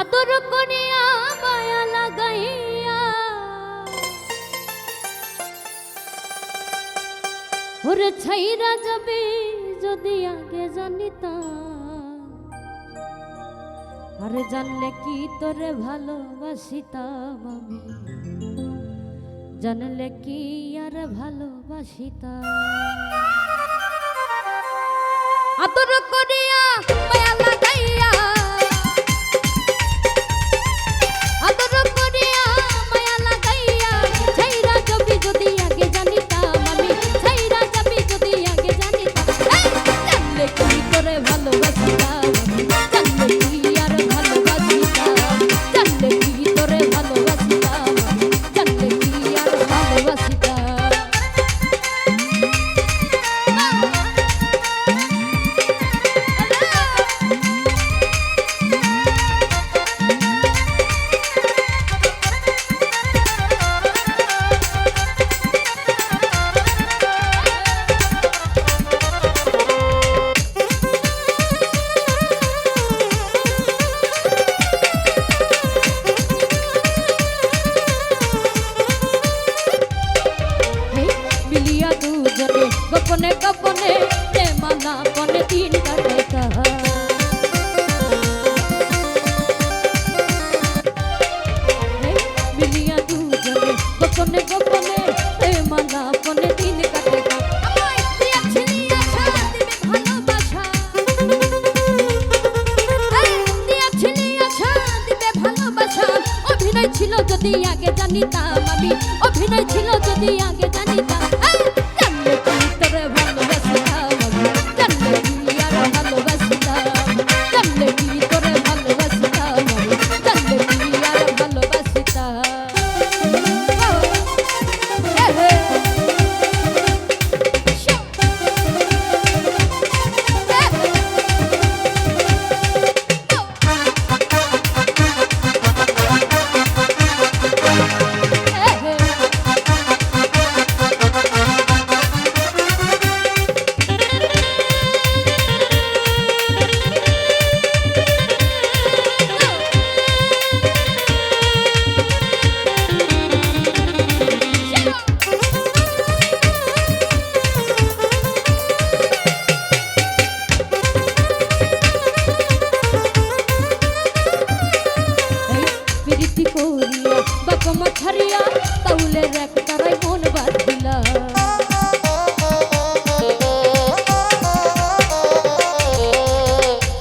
আদর করিয়া মায়া লাগাইয়া। ওরে ছাইরা যাবে যদি আগে জানিতাম। আরে জানলে কি তোরে ভালোবাসিতাম আমি? জানলে কি আর ভালোবাসিতাম? আদর করে ভালো নজরে গোপনে গোপনে প্রেমানা পনে দিন কাটে কাহা। মিলিয়া দুজনে গোপনে গোপনে প্রেমানা পনে দিন কাটে ছিল যদি আগে জানিতাম আমি, অভিনয় ছিল যদি আগে গৌরিয়া বাপ মাছারিয়া তাউলের এক তারাই মন বাঁধিলা।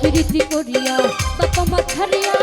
প্রীতি করিয়া বাপ মাছারিয়া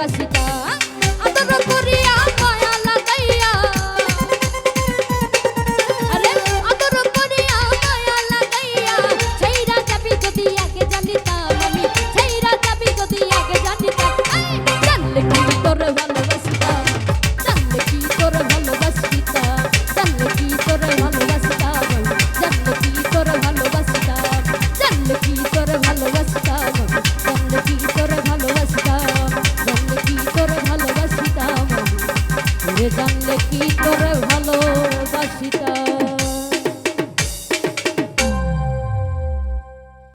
casi জানলে কি করে ভালোবাসিতা?